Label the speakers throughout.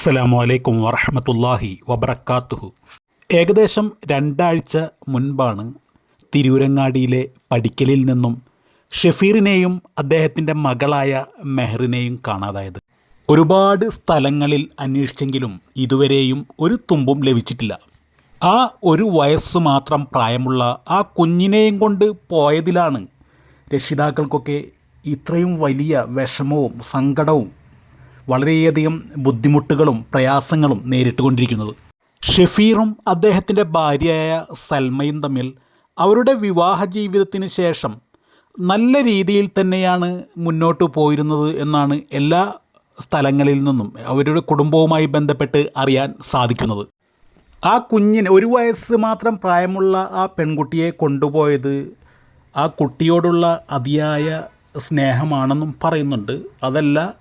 Speaker 1: അസ്സലാമു അലൈക്കും വറഹമത്തല്ലാഹി വബർക്കാത്തുഹു ഏകദേശം രണ്ടാഴ്ച മുൻപാണ് തിരൂരങ്ങാടിയിലെ പടിക്കലിൽ നിന്നും ഷെഫീറിനെയും അദ്ദേഹത്തിന്റെ മകളായ മെഹറിനെയും കാണാതായത്. ഒരുപാട് സ്ഥലങ്ങളിൽ അന്വേഷിച്ചെങ്കിലും ഇതുവരെയും ഒരു തുമ്പും ലഭിച്ചിട്ടില്ല. ആ ഒരു വയസ്സ് മാത്രം പ്രായമുള്ള ആ കുഞ്ഞിനെയും കൊണ്ട് പോയതിലാണ് രക്ഷിതാക്കൾക്കൊക്കെ ഇത്രയും വലിയ വിഷമവും സങ്കടവും വളരെയധികം ബുദ്ധിമുട്ടുകളും പ്രയാസങ്ങളും നേരിട്ടുകൊണ്ടിരിക്കുന്നത്. ഷെഫീറും അദ്ദേഹത്തിന്റെ ഭാര്യയായ സൽമയും തമ്മിൽ അവരുടെ വിവാഹ ജീവിതത്തിന് ശേഷം നല്ല രീതിയിൽ തന്നെയാണ് മുന്നോട്ട് പോയിരുന്നത് എന്നാണ് എല്ലാ സ്ഥലങ്ങളിൽ നിന്നും അവരുടെ കുടുംബവുമായി ബന്ധപ്പെട്ട് അറിയാൻ സാധിക്കുന്നത്. ആ കുഞ്ഞിന് ഒരു വയസ്സ് മാത്രം പ്രായമുള്ള ആ പെൺകുട്ടിയെ കൊണ്ടുപോയത് ആ കുട്ടിയോടുള്ള അതിയായ സ്നേഹമാണെന്നും പറയുന്നുണ്ട്. അതല്ല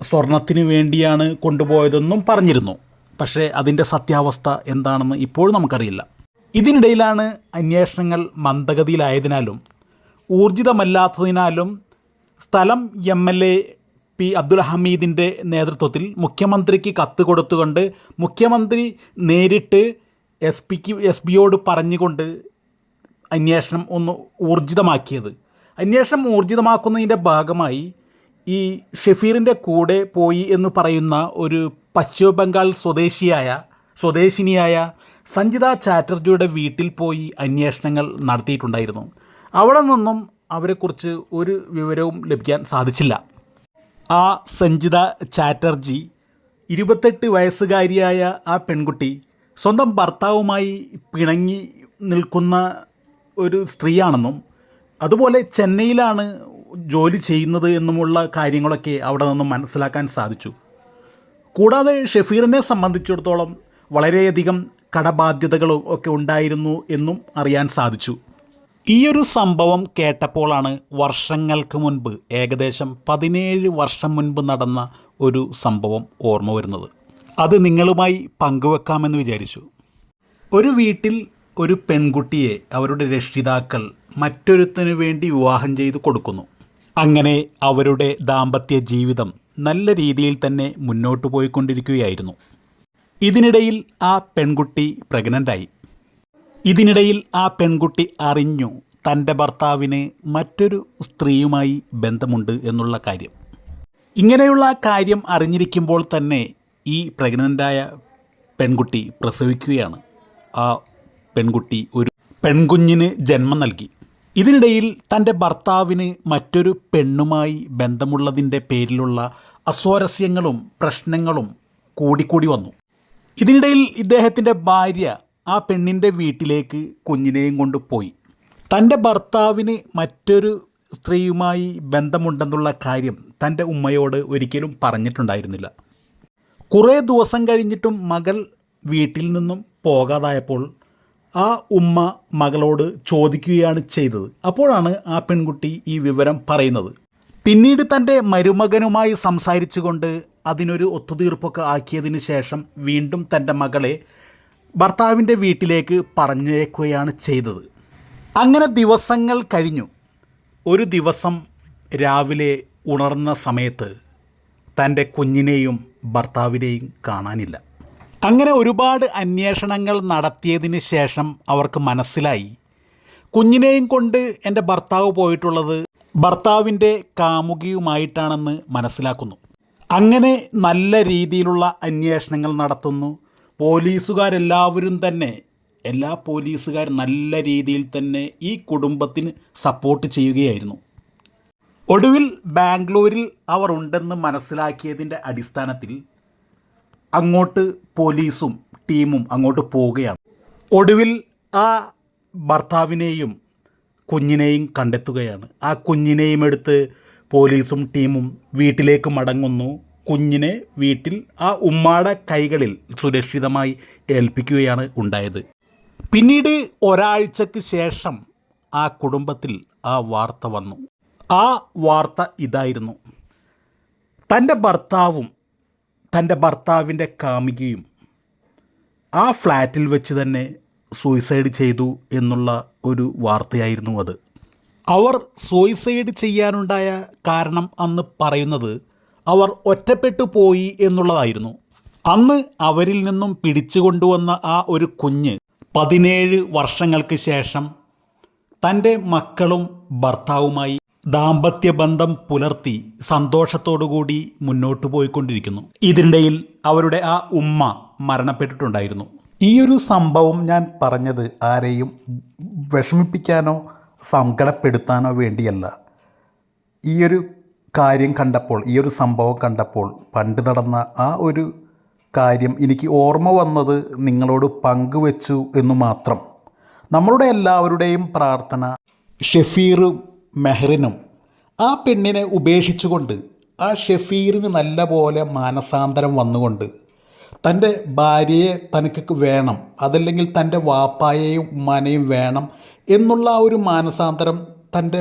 Speaker 1: സ്വർണത്തിന് വേണ്ടിയാണ് കൊണ്ടുപോയതെന്നും പറഞ്ഞിരുന്നു. പക്ഷേ അതിന്റെ സത്യാവസ്ഥ എന്താണെന്ന് ഇപ്പോഴും നമുക്കറിയില്ല. ഇതിനിടയിലാണ് അന്വേഷണങ്ങൾ മന്ദഗതിയിലായതിനാലും ഊർജിതമല്ലാത്തതിനാലും സ്ഥലം M L A P Abdul ഹമീദിന്റെ നേതൃത്വത്തിൽ മുഖ്യമന്ത്രിക്ക് കത്ത് കൊടുത്തുകൊണ്ട് മുഖ്യമന്ത്രി നേരിട്ട് എസ് പിക്ക് എസ് ബിയോട് പറഞ്ഞുകൊണ്ട് അന്വേഷണം ഒന്ന് ഊർജിതമാക്കിയത്. അന്വേഷണം ഊർജിതമാക്കുന്നതിന്റെ ഭാഗമായി ഈ ഷെഫീറിന്റെ കൂടെ പോയി എന്ന് പറയുന്ന ഒരു പശ്ചിമ ബംഗാൾ സ്വദേശിയായ സ്വദേശിനിയായ സഞ്ജിത ചാറ്റർജിയുടെ വീട്ടിൽ പോയി അന്വേഷണങ്ങൾ നടത്തിയിട്ടുണ്ടായിരുന്നു. അവിടെ നിന്നും അവരെക്കുറിച്ച് ഒരു വിവരവും ലഭിക്കാൻ സാധിച്ചില്ല. ആ സഞ്ജിത ചാറ്റർജി ഇരുപത്തെട്ട് വയസ്സുകാരിയായ ആ പെൺകുട്ടി സ്വന്തം ഭർത്താവുമായി പിണങ്ങി നിൽക്കുന്ന ഒരു സ്ത്രീയാണെന്നും അതുപോലെ ചെന്നൈയിലാണ് ജോലി ചെയ്യുന്നത് എന്നുമുള്ള കാര്യങ്ങളൊക്കെ അവിടെ നിന്നും മനസ്സിലാക്കാൻ സാധിച്ചു. കൂടാതെ ഷെഫീറിനെ സംബന്ധിച്ചിടത്തോളം വളരെയധികം കടബാധ്യതകളും ഒക്കെ ഉണ്ടായിരുന്നു എന്നും അറിയാൻ സാധിച്ചു. ഈ ഒരു സംഭവം കേട്ടപ്പോഴാണ് വർഷങ്ങൾക്ക് മുൻപ് ഏകദേശം പതിനേഴ് വർഷം മുൻപ് നടന്ന ഒരു സംഭവം ഓർമ്മ വരുന്നത്. അത് നിങ്ങളുമായി പങ്കുവെക്കാമെന്ന് വിചാരിച്ചു. ഒരു വീട്ടിൽ ഒരു പെൺകുട്ടിയെ അവരുടെ രക്ഷിതാക്കൾ മറ്റൊരുത്തനു വേണ്ടി വിവാഹം ചെയ്ത് കൊടുക്കുന്നു. അങ്ങനെ അവരുടെ ദാമ്പത്യ ജീവിതം നല്ല രീതിയിൽ തന്നെ മുന്നോട്ട് പോയിക്കൊണ്ടിരിക്കുകയായിരുന്നു. ഇതിനിടയിൽ ആ പെൺകുട്ടി പ്രഗ്നന്റായി ഇതിനിടയിൽ ആ പെൺകുട്ടി അറിഞ്ഞു തന്റെ ഭർത്താവിന് മറ്റൊരു സ്ത്രീയുമായി ബന്ധമുണ്ട് എന്നുള്ള കാര്യം. ഇങ്ങനെയുള്ള കാര്യം അറിഞ്ഞിരിക്കുമ്പോൾ തന്നെ ഈ പ്രഗ്നന്റായ പെൺകുട്ടി പ്രസവിക്കുകയാണ്. ആ പെൺകുട്ടി ഒരു പെൺകുഞ്ഞിന് ജന്മം നൽകി. ഇതിനിടയിൽ തന്റെ ഭർത്താവിന് മറ്റൊരു പെണ്ണുമായി ബന്ധമുള്ളതിന്റെ പേരിലുള്ള അസ്വാരസ്യങ്ങളും പ്രശ്നങ്ങളും കൂടിക്കൂടി വന്നു. ഇതിനിടയിൽ ഇദ്ദേഹത്തിന്റെ ഭാര്യ ആ പെണ്ണിന്റെ വീട്ടിലേക്ക് കുഞ്ഞിനെയും കൊണ്ട് പോയി. തന്റെ ഭർത്താവിന് മറ്റൊരു സ്ത്രീയുമായി ബന്ധമുണ്ടെന്നുള്ള കാര്യം തന്റെ ഉമ്മയോട് ഒരിക്കലും പറഞ്ഞിട്ടുണ്ടായിരുന്നില്ല. കുറേ ദിവസം കഴിഞ്ഞിട്ടും മകൾ വീട്ടിൽ നിന്നും പോകാതായപ്പോൾ ആ ഉമ്മ മകളോട് ചോദിക്കുകയാണ് ചെയ്തത്. അപ്പോഴാണ് ആ പെൺകുട്ടി ഈ വിവരം പറയുന്നത്. പിന്നീട് തന്റെ മരുമകനുമായി സംസാരിച്ചുകൊണ്ട് അതിനൊരു ഒത്തുതീർപ്പൊക്കെ ആക്കിയതിന് ശേഷം വീണ്ടും തന്റെ മകളെ ഭർത്താവിന്റെ വീട്ടിലേക്ക് പറഞ്ഞേക്കുകയാണ് ചെയ്തത്. അങ്ങനെ ദിവസങ്ങൾ കഴിഞ്ഞു. ഒരു ദിവസം രാവിലെ ഉണർന്ന സമയത്ത് തന്റെ കുഞ്ഞിനെയും ഭർത്താവിനെയും കാണാനില്ല. അങ്ങനെ ഒരുപാട് അന്വേഷണങ്ങൾ നടത്തിയതിന് ശേഷം അവർക്ക് മനസ്സിലായി. കുഞ്ഞിനെയും കൊണ്ട് എന്റെ ഭർത്താവ് പോയിട്ടുള്ളത് ഭർത്താവിന്റെ കാമുകിയുമായിട്ടാണെന്ന് മനസ്സിലാക്കുന്നു. അങ്ങനെ നല്ല രീതിയിലുള്ള അന്വേഷണങ്ങൾ നടത്തുന്നു. പോലീസുകാരെല്ലാവരും തന്നെ എല്ലാ പോലീസുകാരും നല്ല രീതിയിൽ തന്നെ ഈ കുടുംബത്തിന് സപ്പോർട്ട് ചെയ്യുകയായിരുന്നു. ഒടുവിൽ ബാംഗ്ലൂരിൽ അവർ ഉണ്ടെന്ന് മനസ്സിലാക്കിയതിന്റെ അടിസ്ഥാനത്തിൽ അങ്ങോട്ട് പോലീസും ടീമും അങ്ങോട്ട് പോവുകയാണ്. ഒടുവിൽ ആ ഭർത്താവിനെയും കുഞ്ഞിനെയും കണ്ടെത്തുകയാണ്. ആ കുഞ്ഞിനെയും എടുത്ത് പോലീസും ടീമും വീട്ടിലേക്ക് മടങ്ങുന്നു. കുഞ്ഞിനെ വീട്ടിൽ ആ ഉമ്മാടെ കൈകളിൽ സുരക്ഷിതമായി ഏൽപ്പിക്കുകയാണ് ഉണ്ടായത്. പിന്നീട് ഒരാഴ്ചക്ക് ശേഷം ആ കുടുംബത്തിൽ ആ വാർത്ത വന്നു. ആ വാർത്ത ഇതായിരുന്നു. തന്റെ ഭർത്താവും തന്റെ ഭർത്താവിന്റെ കാമുകിയും ആ ഫ്ലാറ്റിൽ വെച്ച് തന്നെ സൂയിസൈഡ് ചെയ്തു എന്നുള്ള ഒരു വാർത്തയായിരുന്നു അത്. അവർ സൂയിസൈഡ് ചെയ്യാനുണ്ടായ കാരണം അന്ന് പറയുന്നത് അവർ ഒറ്റപ്പെട്ടു പോയി എന്നുള്ളതായിരുന്നു. അന്ന് അവരിൽ നിന്നും പിടിച്ചു കൊണ്ടുവന്ന ആ ഒരു കുഞ്ഞ് പതിനേഴ് വർഷങ്ങൾക്ക് ശേഷം തന്റെ മക്കളും ഭർത്താവുമായി ദാമ്പത്യ ബന്ധം പുലർത്തി സന്തോഷത്തോടുകൂടി മുന്നോട്ടു പോയിക്കൊണ്ടിരിക്കുന്നു. ഇതിനിടയിൽ അവരുടെ ആ ഉമ്മ മരണപ്പെട്ടിട്ടുണ്ടായിരുന്നു. ഈ ഒരു സംഭവം ഞാൻ പറഞ്ഞത് ആരെയും വിഷമിപ്പിക്കാനോ സങ്കടപ്പെടുത്താനോ വേണ്ടിയല്ല. ഈ ഒരു കാര്യം കണ്ടപ്പോൾ ഈ ഒരു സംഭവം കണ്ടപ്പോൾ പണ്ട് നടന്ന ആ ഒരു കാര്യം എനിക്ക് ഓർമ്മ വന്നത് നിങ്ങളോട് പങ്കുവെച്ചു എന്നു മാത്രം. നമ്മളുടെ എല്ലാവരുടെയും പ്രാർത്ഥന ഷെഫീറും മെഹറിനും ആ പെണ്ണിനെ ഉപേക്ഷിച്ചുകൊണ്ട് ആ ഷെഫീറിന് നല്ല പോലെ മാനസാന്തരം വന്നുകൊണ്ട് തന്റെ ഭാര്യയെ തനിക്ക് വേണം അതല്ലെങ്കിൽ തന്റെ വാപ്പായെയും ഉമ്മാനെയും വേണം എന്നുള്ള ആ ഒരു മാനസാന്തരം തന്റെ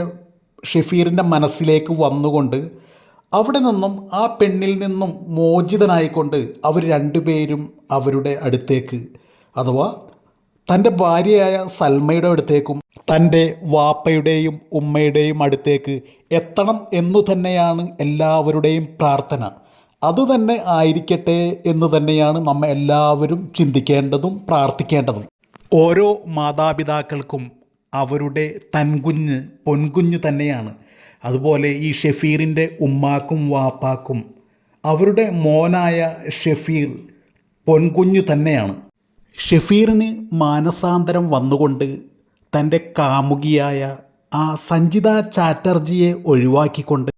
Speaker 1: ഷെഫീറിന്റെ മനസ്സിലേക്ക് വന്നുകൊണ്ട് അവിടെ നിന്നും ആ പെണ്ണിൽ നിന്നും മോചിതനായിക്കൊണ്ട് അവർ രണ്ടുപേരും അവരുടെ അടുത്തേക്ക് അഥവാ തന്റെ ഭാര്യയായ സൽമയുടെ അടുത്തേക്കും തന്റെ വാപ്പയുടെയും ഉമ്മയുടെയും അടുത്തേക്ക് എത്തണം എന്നു തന്നെയാണ് എല്ലാവരുടെയും പ്രാർത്ഥന. അതുതന്നെ ആയിരിക്കട്ടെ എന്ന് തന്നെയാണ് നമ്മ എല്ലാവരും ചിന്തിക്കേണ്ടതും പ്രാർത്ഥിക്കേണ്ടതും. ഓരോ മാതാപിതാക്കൾക്കും അവരുടെ തൻകുഞ്ഞ് പൊൻകുഞ്ഞ് തന്നെയാണ്. അതുപോലെ ഈ ഷെഫീറിന്റെ ഉമ്മാക്കും വാപ്പാക്കും അവരുടെ മോനായ ഷെഫീർ പൊൻകുഞ്ഞു തന്നെയാണ്. ഷെഫീറിന് മാനസാന്തരം വന്നുകൊണ്ട് തന്റെ കാമുകിയായ ആ സഞ്ജിത ചാറ്റർജിയെ ഒഴിവാക്കിക്കൊണ്ട്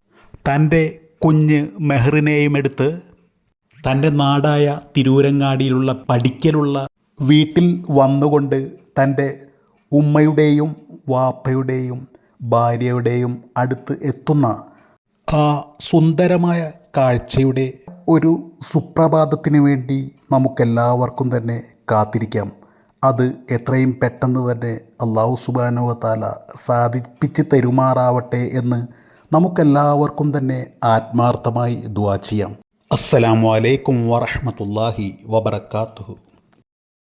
Speaker 1: തന്റെ കുഞ്ഞ് മെഹറിനെയും എടുത്ത് തന്റെ നാടായ തിരൂരങ്ങാടിയിലുള്ള പഠിക്കലുള്ള വീട്ടിൽ വന്നുകൊണ്ട് തന്റെ ഉമ്മയുടെയും വാപ്പയുടെയും ഭാര്യയുടെയും അടുത്ത് എത്തുന്ന ആ സുന്ദരമായ കാഴ്ചയുടെ ഒരു സുപ്രഭാതത്തിന് വേണ്ടി നമുക്കെല്ലാവർക്കും തന്നെ കാത്തിരിക്കാം. അത് എത്രയും പെട്ടെന്ന് തന്നെ അള്ളാഹു സുബാനുവത്താല സാധിപ്പിച്ച് തരുമാറാവട്ടെ എന്ന് നമുക്കെല്ലാവർക്കും തന്നെ ആത്മാർത്ഥമായി ദുവാ ചെയ്യാം. അസ്സലാമു അലൈക്കും വറഹമത്തല്ലാഹി വബർക്കാത്തുഹു